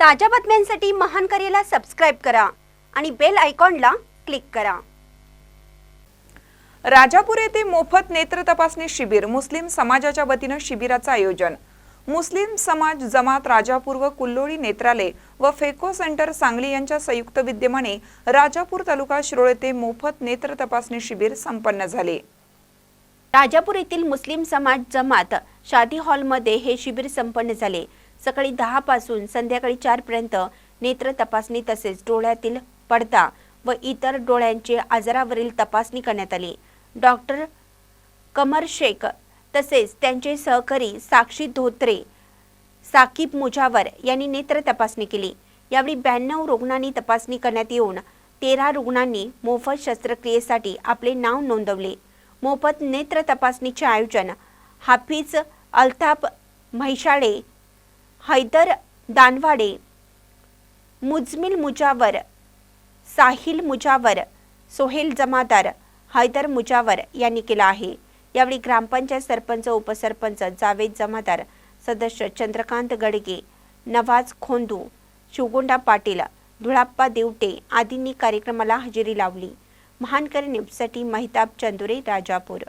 ताज्या बातम्यांसाठी महान करेला सबस्क्राईब करा आणि बेल आयकॉनला क्लिक करा. राजापूर येथे मोफत नेत्र तपासणी शिबिर मुस्लिम समाजाच्या वतीनं शिबिराचं आयोजन. मुस्लिम समाज जमात राजापूर व कुल्लोळी नेत्रालय व फेको सेंटर सांगली यांच्या संयुक्त विद्यमाने राजापूर तालुका शिरोळ येथे मोफत नेत्र तपासणी शिबिर संपन्न झाले. राजापूर येथील मुस्लिम समाज जमात शादी हॉलमध्ये हे शिबिर संपन्न झाले. सकाळी दहा पासून संध्याकाळी चार पर्यंत नेत्र तपासणी तसेच डोळ्यातील पडदा व इतर डोळ्यांचे आजारावरील तपासणी करण्यात आली. डॉक्टर कमर शेख तसेच त्यांचे सहकारी साक्षी धोत्रे साकीब मुजावर यांनी नेत्र तपासणी केली. यावेळी ब्याण्णव रुग्णांनी तपासणी करण्यात येऊन तेरा रुग्णांनी मोफत शस्त्रक्रियेसाठी आपले नाव नोंदवले. मोफत नेत्र तपासणीचे आयोजन हाफिज अल्ताफ म्हैशाळे हैदर दानवाडे मुजमिल मुजावर साहिल मुजावर सोहेल जमादार हैदर मुजावर यांनी केला आहे. यावेळी ग्रामपंचायत सरपंच उपसरपंच जावेद जमादार सदस्य चंद्रकांत गडगे नवाज खोंदू शिवगोंडा पाटील धुळाप्पा देवटे आदींनी कार्यक्रमाला हजेरी लावली. महानकर न्यूजसाठी महिताब चंदुरे राजापूर.